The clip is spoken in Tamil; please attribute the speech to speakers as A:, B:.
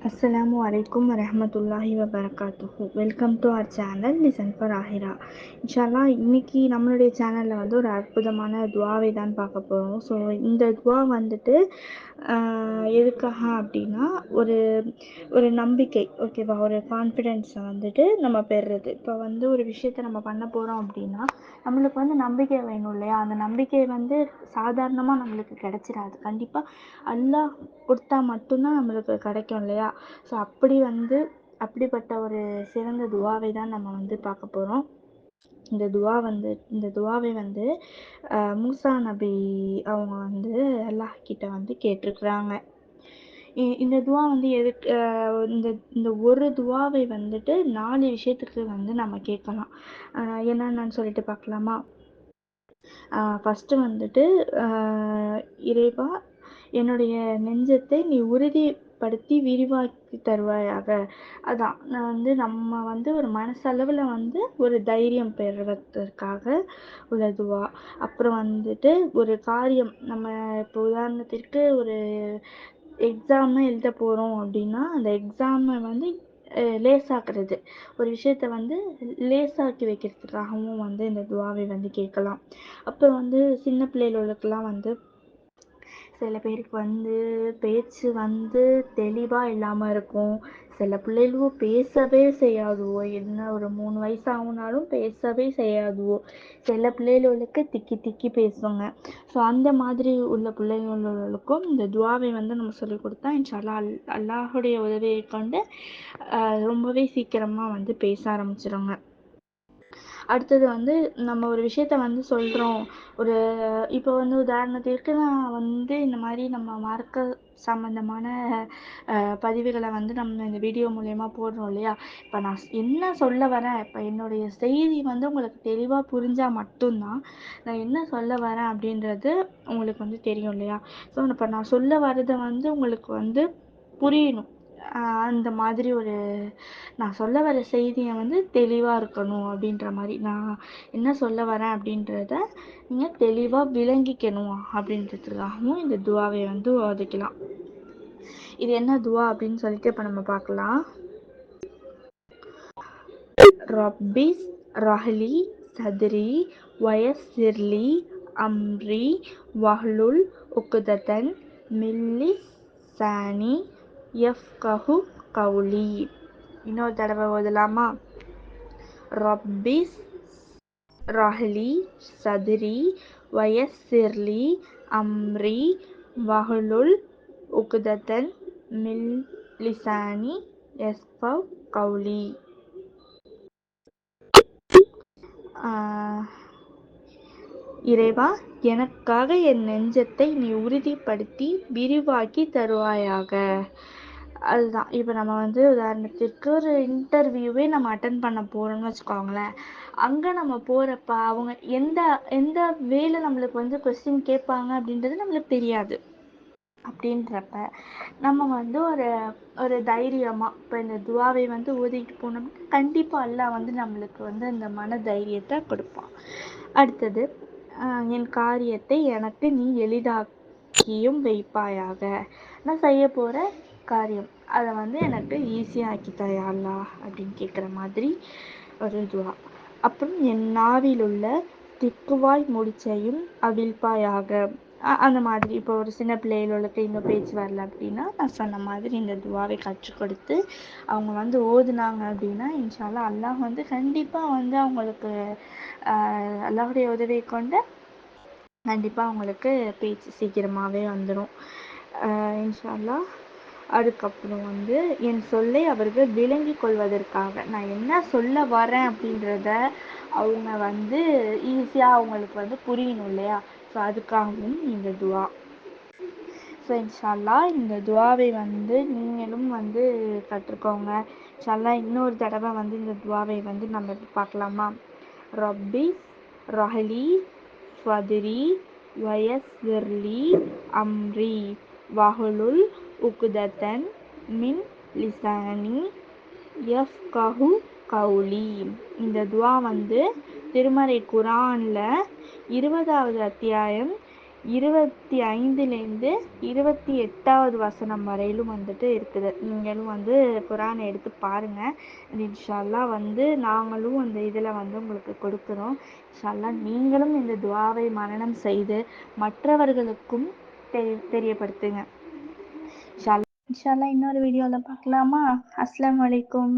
A: அஸ்ஸலாமு வலைக்கும் வரஹமத்துல்லாஹி வபரகாத்துஹு welcome to our channel listen for ஆஹிரா இன்ஷால்லா இன்னைக்கு நம்மளுடைய சேனலில் வந்து ஒரு அற்புதமான துவாவை தான் பார்க்க போகிறோம் ஸோ இந்த துவா வந்துட்டு எதுக்காக அப்படின்னா ஒரு ஒரு நம்பிக்கை ஓகேவா ஒரு கான்ஃபிடென்ஸை வந்துட்டு நம்ம பெறுறது. இப்போ வந்து ஒரு விஷயத்தை நம்ம பண்ண போகிறோம் அப்படின்னா நம்மளுக்கு வந்து நம்பிக்கை வேணும் இல்லையா? அந்த நம்பிக்கை வந்து சாதாரணமாக நம்மளுக்கு கிடைச்சிடாது கண்டிப்பாக அல்லாஹ் கொடுத்தா மட்டும்தான் நம்மளுக்கு கிடைக்கும் இல்லையா? ஸோ அப்படி வந்து அப்படிப்பட்ட ஒரு சிறந்த துவாவை தான் நம்ம வந்து பார்க்க போகிறோம் இந்த துவா வந்து இந்த துவாவை வந்து மூசா நபி அவங்க வந்து அல்லாஹ் கிட்ட வந்து கேட்டிருக்கிறாங்க. இ- இந்த துவா வந்து எதுக்கு இந்த இந்த ஒரு துவாவை வந்துட்டு நாலு விஷயத்துக்கு வந்து நம்ம கேட்கலாம். என்னென்னு சொல்லிட்டு பார்க்கலாமா? ஃபஸ்ட்டு வந்துட்டு இறைவா என்னுடைய நெஞ்சத்தை நீ உறுதி படுத்தி விரிவாக்கி தருவாயாக. அதான் நான் வந்து நம்ம வந்து ஒரு மனசளவில் வந்து ஒரு தைரியம் பெறுவதற்காக ஒரு துவா அப்புறம் வந்துட்டு ஒரு காரியம் நம்ம இப்போ உதாரணத்திற்கு ஒரு எக்ஸாம் எழுத போகிறோம் அப்படின்னா அந்த எக்ஸாமை வந்து லேசாக்குறது. ஒரு விஷயத்த வந்து லேசாக்கி வைக்கிறதுக்காகவும் வந்து இந்த துவாவை வந்து கேட்கலாம். அப்புறம் வந்து சின்ன பிள்ளைகளுக்கெல்லாம் வந்து சில பேருக்கு வந்து பேச்சு வந்து தெளிவாக இல்லாமல் இருக்கும். சில பிள்ளைகளுவோ பேசவே செய்யாதுவோ. என்ன ஒரு மூணு வயசு ஆகுனாலும் பேசவே செய்யாதுவோ. சில பிள்ளைகளுக்கு திக்கி திக்கி பேசுவாங்க. ஸோ அந்த மாதிரி உள்ள பிள்ளைகளுக்கும் இந்த துவாவை வந்து நம்ம சொல்லிக் கொடுத்தா இன்ஷால்லா அல் அல்லாஹுடைய உதவியை கொண்டு ரொம்பவே சீக்கிரமாக வந்து பேச ஆரம்பிச்சிருங்க அடுத்தது வந்து நம்ம ஒரு விஷயத்த வந்து சொல்கிறோம் ஒரு இப்போ வந்து உதாரணத்திற்கு நான் வந்து இந்த மாதிரி நம்ம மார்க்க சம்மந்தமான பதிவுகளை வந்து நம்ம இந்த வீடியோ மூலயமா போடுறோம் இல்லையா? இப்போ நான் என்ன சொல்ல வரேன்? இப்போ என்னுடைய செய்தி வந்து உங்களுக்கு தெளிவாக புரிஞ்சால் மட்டும்தான் நான் என்ன சொல்ல வரேன் அப்படின்றது உங்களுக்கு வந்து தெரியும் இல்லையா? ஸோ இப்போ நான் சொல்ல வர்றதை வந்து உங்களுக்கு வந்து புரியணும். அந்த மாதிரி ஒரு நான் சொல்ல வர செய்தியை வந்து தெளிவாக இருக்கணும் அப்படின்ற மாதிரி. நான் என்ன சொல்ல வரேன் அப்படின்றத நீங்கள் தெளிவாக விளங்கிக்கணும் அப்படின்றதுக்காகவும் இந்த துவாவை வந்து ஒதுக்கலாம். இது என்ன துவா அப்படின்னு சொல்லிட்டு இப்போ நம்ம பார்க்கலாம். ரப்பிஸ் ரஹ்லி சத்ரி வயசிர்லி அம்ரி வஹ்லுல் உக்குதத்தன் மில்லி சானி எஃப் கஹு கவுலி. இன்னொரு தடவை ஓதலாமா? ரப்பிஸ் ரஹ்லி சத்ரி வயசிர்லி அம்ரி வஹலுல் உகுதத்தன் மில் லிசானி எஸ்பவ் கவுலி. இறைவா எனக்காக என் நெஞ்சத்தை நீ உறுதிப்படுத்தி விரிவாக்கி தருவாயாக. அதுதான். இப்போ நம்ம வந்து உதாரணத்திற்கு ஒரு இன்டர்வியூவே நம்ம அட்டன் பண்ண போகிறோம்னு வச்சுக்கோங்களேன். அங்கே நம்ம போகிறப்ப அவங்க எந்த எந்த வேலை நம்மளுக்கு வந்து கொஸ்டின் கேட்பாங்க அப்படின்றது நம்மளுக்கு தெரியாது. அப்படின்றப்ப நம்ம வந்து ஒரு ஒரு தைரியமாக இப்போ இந்த துவாவை வந்து ஓதிட்டு போனோம்னா கண்டிப்பாக எல்லாம் வந்து நம்மளுக்கு வந்து அந்த மன தைரியத்தை கொடுப்பான். அடுத்தது என் காரியத்தை எனக்கு நீ எளிதாக்கியும் வைப்பாயாக. நான் செய்ய போகிற காரியம் அதை வந்து எனக்கு ஈஸியாக்கி தயா அல்லாஹ் அப்படின்னு கேட்குற மாதிரி ஒரு துவா. அப்புறம் என் நாவில் உள்ள திக்குவாய் முடிச்சையும் அவிழ்ப்பாயாக. அந்த மாதிரி. இப்போ ஒரு சின்ன பிள்ளைகளுக்கு இன்னும் பேச்சு வரல அப்படின்னா நான் சொன்ன மாதிரி இந்த துவாவை கற்றுக் கொடுத்து அவங்க வந்து ஓதுனாங்க அப்படின்னா இன்ஷால்லா அல்லாஹ் வந்து கண்டிப்பாக வந்து அவங்களுக்கு அல்லாஹுடைய உதவியை கொண்டு கண்டிப்பாக அவங்களுக்கு பேச்சு சீக்கிரமாகவே வந்துடும் இன்ஷால்லா அதுக்கப்புறம் வந்து என் சொல்லை அவர்கள் விளங்கி கொள்வதற்காக நான் என்ன சொல்ல வரேன் அப்படின்றத அவங்க வந்து ஈஸியாக அவங்களுக்கு வந்து புரியணும் இல்லையா? ஸோ அதுக்காகவும் இந்த துவா. ஸோ இன்ஷால்லா இந்த துவாவை வந்து நீங்களும் வந்து கற்றுக்கோங்க. இன்ஷால்லா இன்னொரு தடவை வந்து இந்த துவாவை வந்து நம்ம பார்க்கலாமா? ரப்பி ரஹலி ஃபதிரி வயஸ்லி அம்ரி வஹலுல் உக்குதத்தன் மின் லிசானி எஃப் கஹு கவுலி இந்த துவா வந்து திருமறை குரானில் இருபதாவது அத்தியாயம் இருபத்தி ஐந்துலேருந்து இருபத்தி எட்டாவது வசனம் வரையிலும் வந்துட்டு இருக்குது. நீங்களும் வந்து குரானை எடுத்து பாருங்கள் இன்ஷால்லா வந்து நாங்களும் அந்த இதில் வந்து உங்களுக்கு கொடுக்குறோம். இன்ஷால்லா நீங்களும் இந்த துவாவை மரணம் செய்து மற்றவர்களுக்கும் தெரிய தெரியப்படுத்துங்க. இன்ஷால்லா இன்ஷால்லா இன்னொரு வீடியோவில் பார்க்கலாமா? அஸ்லாம் வலைக்கும்